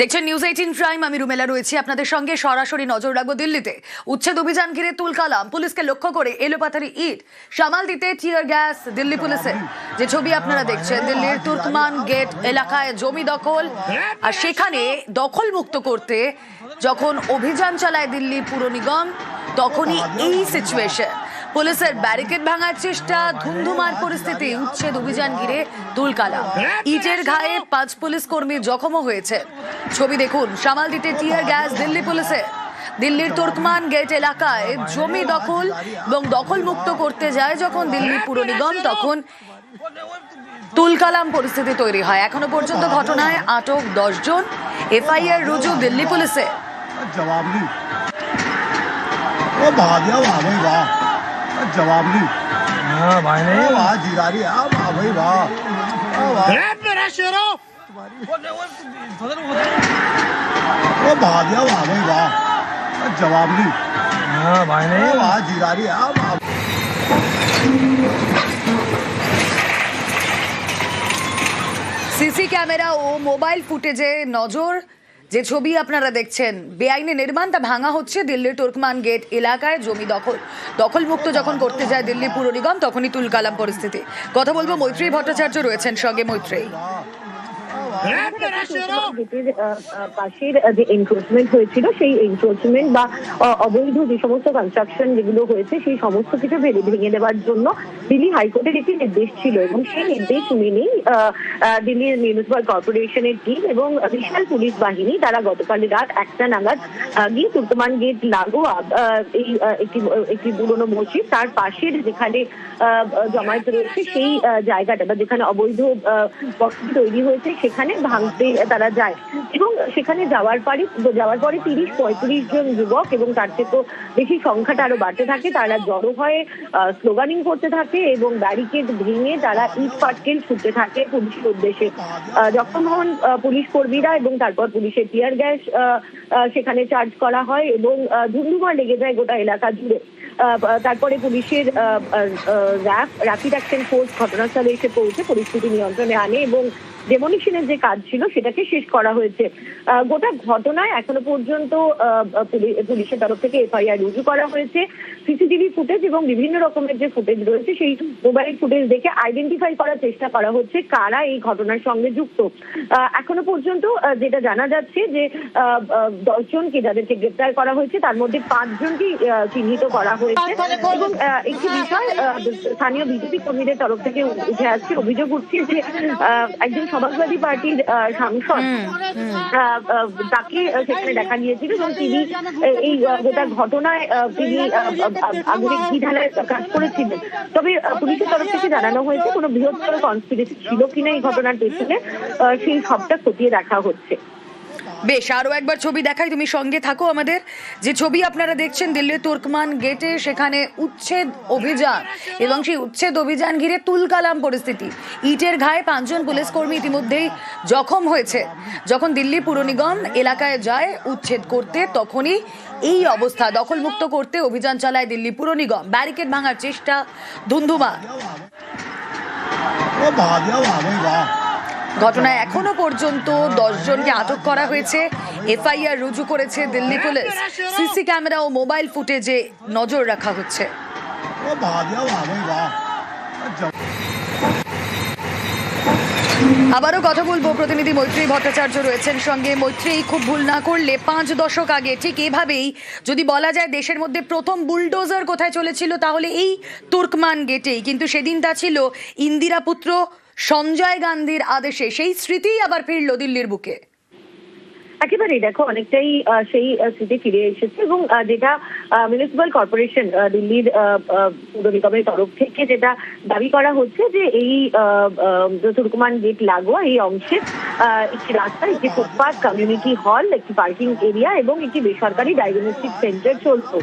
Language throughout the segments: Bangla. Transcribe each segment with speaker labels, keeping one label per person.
Speaker 1: দেখছেন নিউজ এইটিন প্রাইম আমি রুমেলা রয়েছি আপনাদের সঙ্গে। সরাসরি নজর রাখব দিল্লিতে। উচ্ছেদ অভিযান ঘিরে তুলকালাম। পুলিশকে লক্ষ্য করে এলোপাথারি ইট। সামাল দিতে টিয়ার গ্যাস দিল্লি পুলিশের। যে ছবি আপনারা দেখছেন, দিল্লির তুর্কমান গেট এলাকায় জমি দখল। আর সেখানে দখল মুক্ত করতে যখন অভিযান চালায় দিল্লি পুর নিগম, তখনই এই সিচুয়েশন পুলিশের ব্যারিকেড ভাঙার চেষ্টা, ধুমধুমার পরিস্থিতি, উচ্ছেদ অভিযান ঘিরে দুলকালা। ইটের ঘায়ে পাঁচ পুলিশ কর্মী জখমও হয়েছে। ছবি দেখুন, সামাল দিতে টিয়ার গ্যাস দিল্লি পুলিশে। দিল্লির তুর্কমান গেট এলাকায় জমি দখল এবং দখল মুক্ত করতে যায় যখন দিল্লি পুর নিগম, তখন তুলকালাম পরিস্থিতি তৈরি হয়। এখনও পর্যন্ত ঘটনায় আটক দশজন এফআইআর রুজু দিল্লি পুলিশে।
Speaker 2: জবাব নেই ও বাহ भाई वाह जवाब नहीं
Speaker 3: हाँ भाई
Speaker 2: ओ
Speaker 3: नहीं
Speaker 2: वाह जीरारी आ वाह भाई वाह ओ वाह
Speaker 3: मेरा शेरो
Speaker 2: वो भाग गया वाह भाई वाह जवाब नहीं
Speaker 3: हाँ भाई
Speaker 2: ओ
Speaker 3: नहीं
Speaker 2: वाह जीरारी आ वाह
Speaker 1: সিসি ক্যামেরা ও মোবাইল ফুটেজে নজর যে ছবি আপনারা দেখছেন বেআইনি নির্মাণ তা ভাঙা হচ্ছে দিল্লির তুর্কমান গেট এলাকায় জমি দখল। দখলমুক্ত যখন করতে যায় দিল্লি পুর নিগম তখনই তুলকালাম পরিস্থিতি। কথা বলব মৈত্রী ভট্টাচার্য রয়েছেন সঙ্গে মৈত্রী
Speaker 4: গেটের আহ, আহ, পাশের যে এনক্রোচমেন্ট হয়েছিল সেই এনক্রোচমেন্ট বা অবৈধ যে সমস্ত কনস্ট্রাকশন যেগুলো হয়েছে সেই সমস্ত কিছু ভেঙে দেওয়ার জন্য দিল্লি হাইকোর্টের একটি নির্দেশ ছিল এবং সেই নির্দেশ মেনেই দিল্লির মিউনিসিপাল কর্পোরেশনের টিম এবং বিশাল পুলিশ বাহিনী তারা গতকাল রাত একটা নাগাদ গিয়ে তুর্কমান গেট লাগোয়া এই একটি একটি পুরনো মসজিদ তার পাশের যেখানে আহ, জমায়েত রয়েছে সেই জায়গাটা বা যেখানে অবৈধ আহ, বসতি তৈরি হয়েছে সেখানে ভাঙতে তারা যায়। এবং সেখানে যাওয়ার পরে যাওয়ার পরে তিরিশ, পঁয়ত্রিশ জন যুবক এবং তার থেকে বেশি সংখ্যাটা আরও বাড়তে থাকে। তারা জড়ো হয়ে স্লোগানিং করতে থাকে এবং ব্যারিকেড ভেঙে তারা ইট পাটকেল ছুটতে থাকে পুলিশের উদ্দেশ্যে। যখন হন পুলিশ কর্মীরা এবং তারপর পুলিশের টিয়ার গ্যাস সেখানে চার্জ করা হয় এবং ধুমধুমা লেগে যায় গোটা এলাকা জুড়ে। তারপরে পুলিশের র্যাপ র্যাপিড অ্যাকশন ফোর্স ঘটনাস্থলে এসে পৌঁছে, পরিস্থিতি নিয়ন্ত্রণে আনে এবং ডেমোলিশনের যে কাজ ছিল সেটাকে শেষ করা হয়েছে। গোটা ঘটনায় এখনও পর্যন্ত আহ, পুলিশের তরফ থেকে এফআইআর রুজু করা হয়েছে। সিসিটিভি ফুটেজ এবং বিভিন্ন রকমের যে ফুটেজ রয়েছে সেই মোবাইল ফুটেজ দেখে আইডেন্টিফাই করার চেষ্টা করা হচ্ছে কারা এই ঘটনার সঙ্গে যুক্ত। এখনও পর্যন্ত যেটা জানা যাচ্ছে যে দশজনকে যাদেরকে গ্রেপ্তার করা হয়েছে তার মধ্যে পাঁচজনকে আহ, চিহ্নিত করা হয়েছে। এবং একটি বিষয় স্থানীয় বিজেপি কর্মীদের তরফ থেকে উঠে আসছে অভিযোগ উঠছে যে আহ, একজন সমাজবাদী পার্টির সাংসদ তাকে সেখানে দেখা গিয়েছিল এবং তিনি এই গোটা ঘটনায় তিনি আগুনিক আগুনে ঘি কাজ করেছিলেন। তবে পুলিশের তরফ থেকে জানানো হয়েছে কোনো বৃহত্তর কনস্পিরেসি ছিল কিনা এই ঘটনার পেছনে সেই সবটা খতিয়ে দেখা হচ্ছে।
Speaker 1: বেশ, আরও একবার ছবি দেখাই, তুমি সঙ্গে থাকো আমাদের। যে ছবি আপনারা দেখছেন দিল্লির তুর্কমান গেটে সেখানে উচ্ছেদ অভিযান এবং সেই উচ্ছেদ অভিযান ঘিরে তুলকালাম পরিস্থিতি। ইটের ঘায়ে পাঁচজন পুলিশ কর্মী ইতিমধ্যেই জখম হয়েছে। যখন দিল্লি পুর নিগম এলাকায় যায় উচ্ছেদ করতে, তখনই এই অবস্থা দখলমুক্ত করতে অভিযান চালায় দিল্লি পুর নিগম। ব্যারিকেড ভাঙার চেষ্টা ধুন্ধুমা ঘটনায় এখনও পর্যন্ত দশজনকে আটক করা হয়েছে। এফআইআর রুজু করেছে দিল্লি পুলিশ। সিসি ক্যামেরা ও মোবাইল ফুটেজে নজর রাখা হচ্ছে। আবারও কথা বলব। প্রতিনিধি মৈত্রী ভট্টাচার্য রয়েছেন সঙ্গে। মৈত্রী খুব ভুল না করলে পাঁচ দশক আগে ঠিক এভাবেই যদি বলা যায় দেশের মধ্যে প্রথম বুলডোজার কোথায় চলেছিল, তাহলে এই তুর্কমান গেটেই। কিন্তু সেদিন তা ছিল ইন্দিরাপুত্র সঞ্জয় গান্ধীর আদেশে সেই স্মৃতিই আবার ফিরল দিল্লির বুকে।
Speaker 4: একেবারেই দেখো, অনেকটাই সেই স্মৃতি ফিরে এসেছে এবং যেটা মিউনিসিপাল কর্পোরেশন দিল্লির পৌর নিগমের তরফ থেকে যেটা দাবি করা হচ্ছে যে এই তুর্কমান গেট লাগোয়া এই অংশে একটি রাস্তা, একটি ফুটপাথ কমিউনিটি হল একটি পার্কিং এরিয়া এবং একটি বেসরকারি ডায়াগনস্টিক সেন্টার চলতো।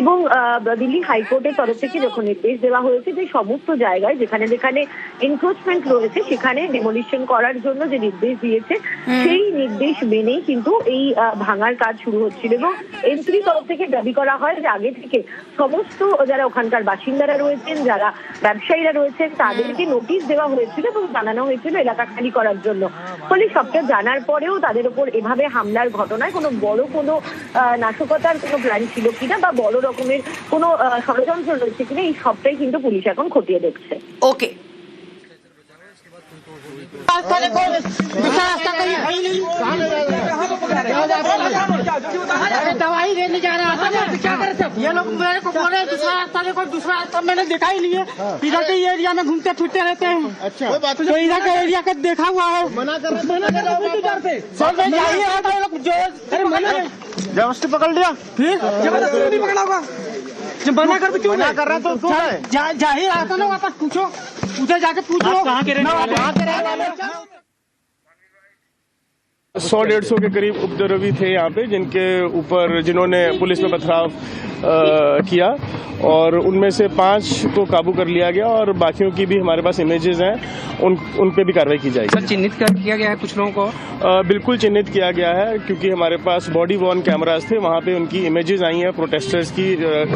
Speaker 4: এবং আহ, দিল্লি হাইকোর্টের তরফ থেকে যখন নির্দেশ দেওয়া হয়েছে যে সমস্ত জায়গায় যেখানে যেখানে এনক্রোচমেন্ট রয়েছে সেখানে ডেমোলিশন করার জন্য যে নির্দেশ দিয়েছে সেই নির্দেশ মেনেই কিন্তু এই ভাঙার কাজ শুরু হচ্ছিল এবং এনসিবি তরফ থেকে দাবি করা হয় যে আগে থেকে সমস্ত যারা ওখানকার বাসিন্দারা রয়েছেন যারা ব্যবসায়ীরা রয়েছেন তাদেরকে নোটিশ দেওয়া হয়েছিল এবং জানানো হয়েছিল এলাকা খালি করার জন্য। ফলে সবটা জানার পরেও তাদের উপর এভাবে হামলার ঘটনায় কোনো বড় কোনো আহ, নাশকতার কোনো প্ল্যান ছিল কিনা বা বড় রকমের কোনো ষড়যন্ত্র রয়েছে কিনা এই সবটাই কিন্তু পুলিশ এখন খতিয়ে দেখছে।
Speaker 1: ওকে
Speaker 5: दवाई देने जा रहा था मैं क्या करे थे ये लोग मेरे को बोले दूसरा रास्ता देखो दूसरा रास्ता मैंने देखा ही नहीं है इधर के एरिया में घूमते फिरते रहते हैं अच्छा तो इधर का एरिया का देखा हुआ है मना कर जाइए जो ज़बरदस्ती पकड़ लिया फिर ज़बरदस्ती नहीं पकड़ा जब मना कर भी क्यों मना कर रहा तो जा जा ही रहा था ना वापस पूछो। उधर जाके पूछ। लो कहाँ के रहने वाले
Speaker 6: सौ डेढ़ सौ के करीब उपद्रवी थे यहाँ पे जिनके ऊपर जिन्होंने पुलिस में पथराव किया और उनमें से पाँच को काबू कर लिया गया और बाकियों की भी हमारे पास इमेजेस हैं। उन उन पे भी कार्रवाई की जाएगी।
Speaker 7: सर चिन्हित कर किया गया है कुछ लोगों को?
Speaker 6: अ, बिल्कुल चिन्हित किया गया है क्योंकि हमारे पास बॉडी वॉर्न कैमरास थे वहाँ पे उनकी इमेजेस आई हैं प्रोटेस्टर्स की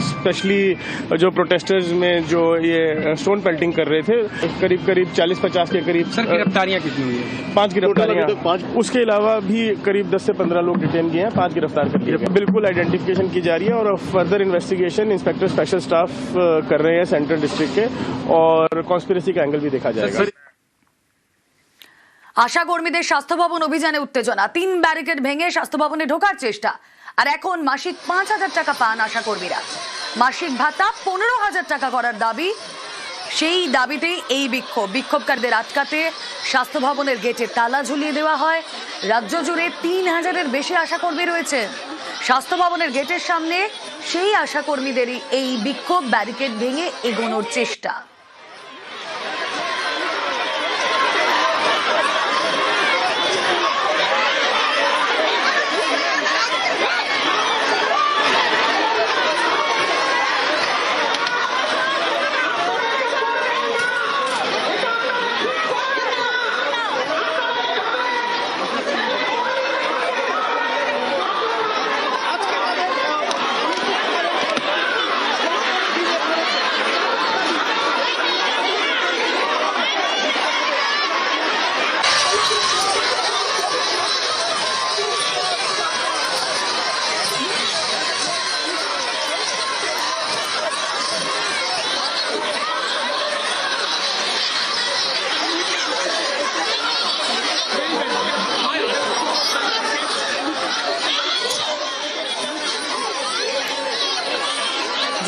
Speaker 6: स्पेशली जो प्रोटेस्टर्स में जो ये स्टोन पेल्टिंग कर रहे थे करीब करीब 40-50 के करीब
Speaker 7: सर गिरफ्तारियाँ कितनी हुई है?
Speaker 6: पाँच गिरफ्तारियाँ। उसके अलावा भी करीब 10 से 15 लोग डिटेन किए हैं पाँच गिरफ़्तार कर गए। बिल्कुल। आइडेंटिफिकेशन की जा रही है और further investigation inspector special staff uh, कर रहे हैं सेंट्रल डिस्ट्रिक्ट के और कॉन्स्पिरेसी का एंगल भी देखा जाएगा
Speaker 1: আশা কর্মীদের স্বাস্থ্য ভবন অভিযানে উত্তেজনা তিন ব্যারিকেড ভেঙে স্বাস্থ্য ভবনে ঢোকার চেষ্টা আর এখন মাসিক পাঁচ হাজার টাকা পান আশা কর্মীরা মাসিক ভাতা পনেরো হাজার টাকা করার দাবি সেই দাবিতেই এই বিক্ষোভ বিক্ষোভকারীদের আটকাতে স্বাস্থ্য ভবনের গেটে তালা ঝুলিয়ে দেওয়া হয় রাজ্য জুড়ে তিন হাজারের বেশি আশাকর্মী রয়েছে স্বাস্থ্য ভবনের গেটের সামনে সেই আশাকর্মীদেরই এই বিক্ষোভ ব্যারিকেড ভেঙে এগোনোর চেষ্টা।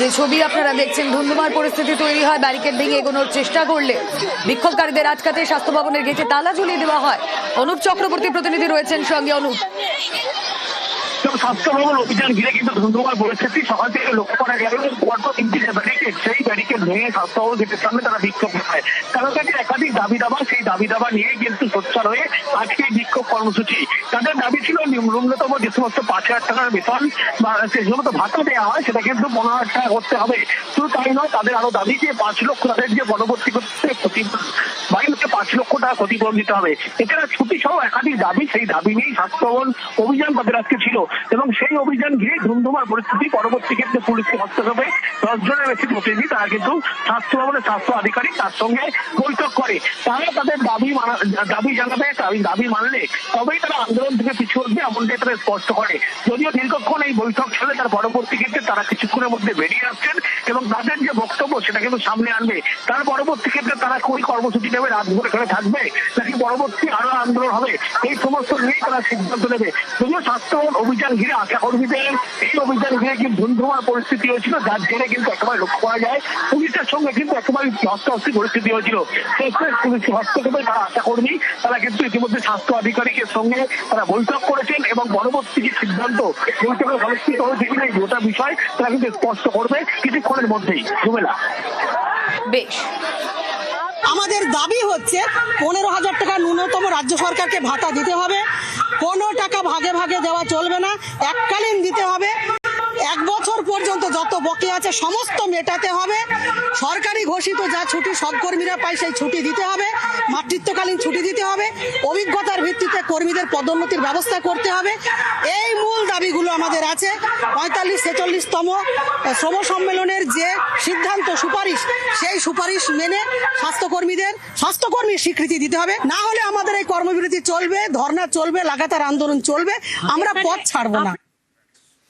Speaker 1: যে ছবি আপনারা দেখছেন, ধুন্ধুমার পরিস্থিতি তৈরি হয়, ব্যারিকেড ভেঙে এগোনোর চেষ্টা করলে। বিক্ষোভকারীদের আটকাতে স্বাস্থ্য ভবনের গেটে তালা ঝুলিয়ে দেওয়া হয়। অনুপ চক্রবর্তী প্রতিনিধি রয়েছেন সঙ্গে, অনুপ।
Speaker 8: স্বাস্থ্য ভবন অভিযান ঘিরে কিন্তু ধুন্ধুমার পরিস্থিতি সকাল থেকে লক্ষ্য করা গেল পরপর তিনটি ব্যারিকেড, সেই ব্যারিকেড ভেঙে স্বাস্থ্য ভবন গেটের সামনে তারা বিক্ষোভ করে তাদের কাছে একাধিক দাবি দাবা সেই দাবি দাবা নিয়ে কিন্তু সোচ্চার হয়ে আজকে বিক্ষোভ কর্মসূচি। তাদের দাবি ছিল ন্যূনতম যে সমস্ত পাঁচ হাজার টাকার বেতন বা যে সমস্ত ভাতা দেওয়া হয়, সেটা কিন্তু পনেরো হাজার টাকা করতে হবে। শুধু তাই নয়, তাদের আরও দাবি যে পাঁচ লক্ষ তাদের যে পরবর্তী করতে বাড়িতে পাঁচ লক্ষ টাকা ক্ষতিপূরণ দিতে হবে। এছাড়া ছুটি সহ একাধিক দাবি, সেই দাবি নিয়েই স্বাস্থ্য ভবন অভিযান তাদের আজকে ছিল। এবং সেই অভিযান ঘিরে ধুমধুমার পরিস্থিতি পরবর্তী ক্ষেত্রে পুলিশকে হস্তক্ষেপে দশ জনের বেশি প্রতিনিধি তারা কিন্তু স্বাস্থ্য ভবনের স্বাস্থ্য আধিকারিক তার সঙ্গে বৈঠক করে। তারা তাদের দাবি দাবি জানাবে দাবি দাবি মানলে তবেই তারা আন্দোলন থেকে পিছু হটবে এমনটাই তারা স্পষ্ট করে। যদিও দীর্ঘক্ষণ এই বৈঠক চলে, তার পরবর্তী ক্ষেত্রে তারা কিছুক্ষণের মধ্যে বেরিয়ে আসছেন এবং তাদের যে বক্তব্য সেটা কিন্তু সামনে আনবে। তার পরবর্তী ক্ষেত্রে তারা কোন কর্মসূচি নেবে, রাতভর এখানে থাকবে, নাকি পরবর্তী আরও আন্দোলন হবে? এই সমস্ত নিয়ে তারা সিদ্ধান্ত নেবে। যদিও স্বাস্থ্য অভিযান ঘিরে আশা কর্মীদের এই অভিযান ঘিরে কিন্তু ধুমধুমার পরিস্থিতি হয়েছিল। যার জেরে কিন্তু একেবারে লক্ষ্য করা যায়। পুলিশের সঙ্গে কিন্তু একেবারে হস্তাহস্তি পরিস্থিতি হয়েছিল। শেষে পুলিশ হস্তক্ষেপে আশা কর্মী, তারা কিন্তু ইতিমধ্যে স্বাস্থ্য আধিকারিকের সঙ্গে তারা বৈঠক করেছেন এবং পরবর্তী যে সিদ্ধান্ত, বৈঠকে অনুষ্ঠিত হয়েছে কিনা এই গোটা বিষয়, তারা কিন্তু স্পষ্ট করবে কিছুক্ষণের মধ্যেই। ঝুমেলা
Speaker 1: বেশ।
Speaker 9: আমাদের দাবি হচ্ছে পনেরো হাজার টাকা ন্যূনতম রাজ্য সরকারকে ভাতা দিতে হবে। কোনো টাকা ভাগে ভাগে দেওয়া চলবে না। এককালীন দিতে হবে। এক বছর পর্যন্ত যত বকে আছে, সমস্ত মেটাতে হবে। সরকারি ঘোষিত যা ছুটি, সব কর্মীরা পায় সেই ছুটি দিতে হবে। মাতৃত্বকালীন ছুটি দিতে হবে। অভিজ্ঞতার ভিত্তিতে কর্মীদের পদোন্নতির ব্যবস্থা করতে হবে। এই মূল দাবিগুলো আমাদের আছে। পঁয়তাল্লিশ, ছেচল্লিশতম শ্রম সম্মেলনের যে সিদ্ধান্ত, সুপারিশ, সেই সুপারিশ মেনে স্বাস্থ্যকর্মীদের, স্বাস্থ্যকর্মীর স্বীকৃতি দিতে হবে। না হলে আমাদের এই কর্মবিরতি চলবে ধর্ণা চলবে, লাগাতার আন্দোলন চলবে। আমরা পথ ছাড়বো না।